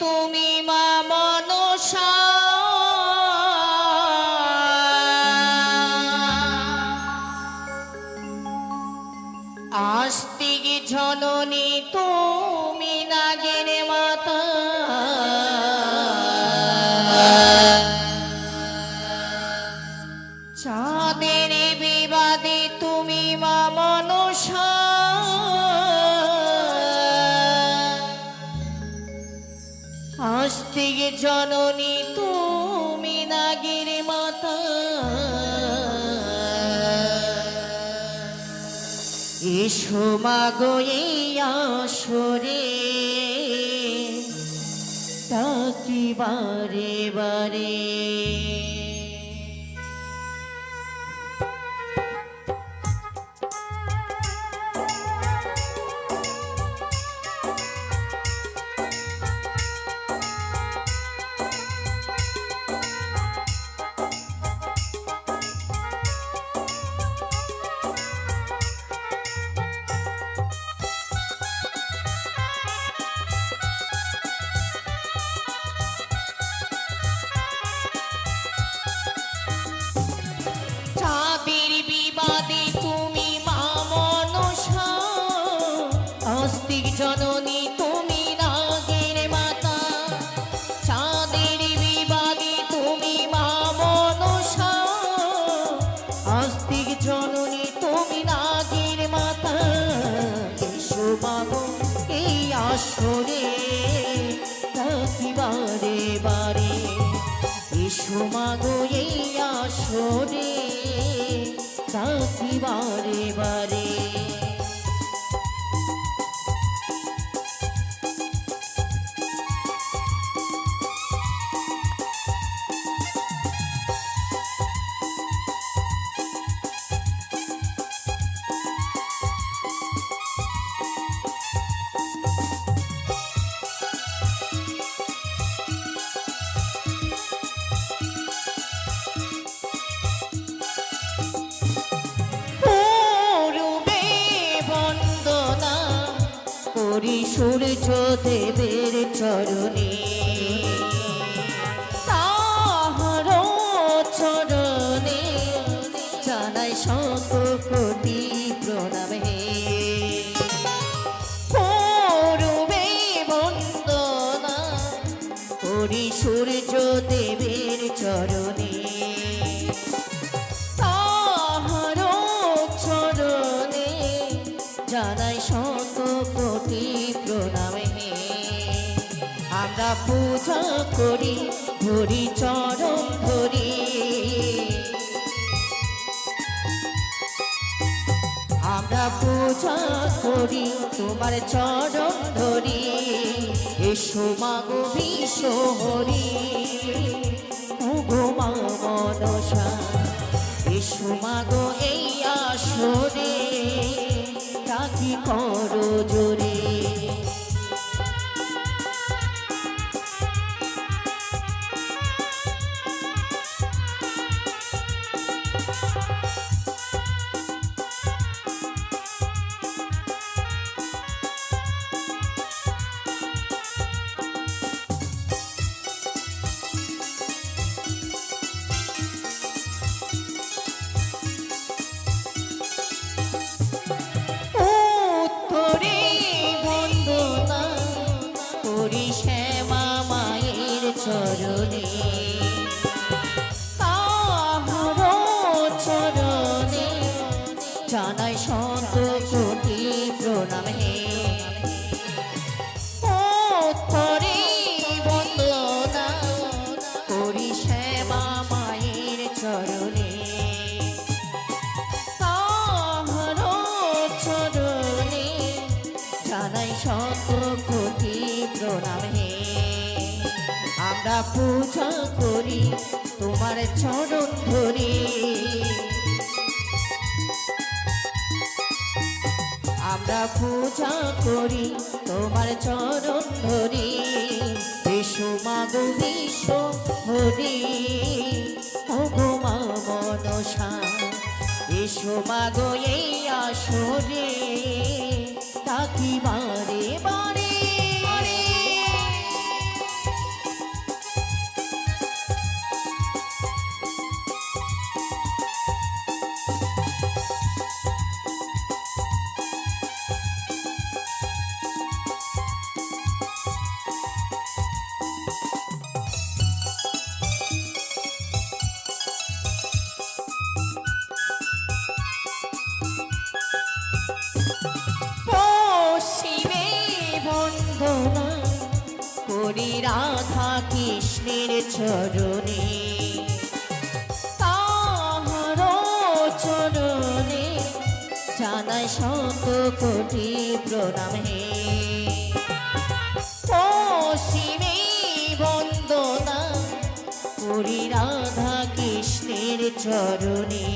তুমি জননী তুমি নাগির মাতা। এসো মাগো আসরে তাকি বারে বারে। আসরে থাকি বারে বারে এসো মাগো এই আসরে তাকি বারে বারে করি সূর্য দেবের চরণে। তাহার চরণে জানাই শত কোটি প্রণাম হে। পূর্বে বন্দনা, করি সূর্য দেবের চরণে জানাই শত কোটি প্রণাম আমরা পূজা করি ধরি চরণ ধরি। আমরা পূজা করি, তোমার চরণ ধরি। এসো মাগো বিশ্ব হরি। ওগো মা মাগো এই আসরে। করো জোরে। জানাই শত কোটি প্রণাম হে। উত্তরে বন্দনা, করি শ্যামা মায়ের চরণে। তাহার চরণে প্রণাম হে। আমরা পূজা করি তোমার চরণ ধরি। আমরা পূজা করি, তোমার চরণ ধরি। বিশু মাগো বিশ্ব হরি ওগো মা মনসা। এসো মাগো এই আসরে তাকি বারে রাধা কৃষ্ণের চরণে। তাহার চরণে জানাই শত কোটি প্রণাম হে। পশ্চিমে বন্দনা করি রাধা কৃষ্ণের চরণে।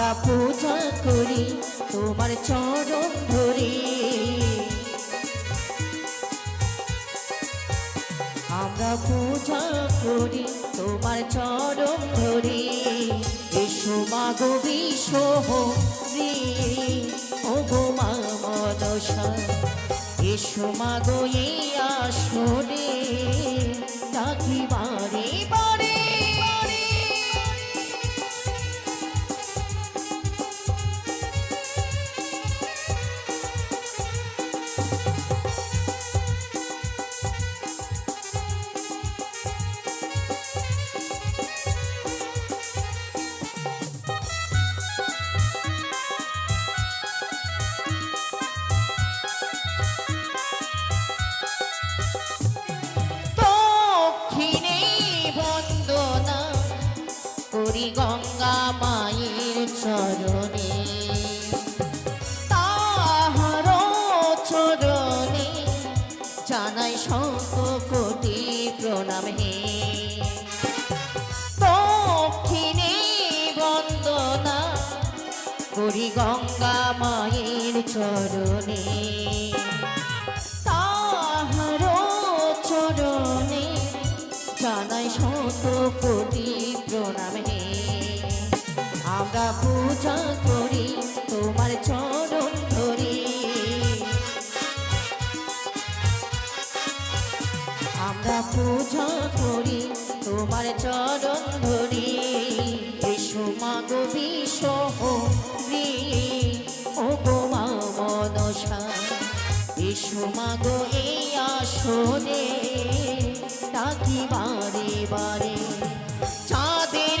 আমরা পূজা করি, তোমার চরণ ধরে। আমরা পূজা করি, তোমার চরণ ধরে। এসো মাগো বিশ্ব রে ও গো মা মনসা। এসো মাগো এই আসরে ডাকি গঙ্গা মায়ের চরণে। তাহার চরণে জানাই শত কোটি প্রণাম হে। আমরা পূজা করি, তোমার চরণ ধরি। আমরা পূজা করি, তোমার চরণ ধরি। এসো মাগো বিশ্ব রে ও গো মা মনসা এসো মাগো ডাকি বারে বারে চাঁদের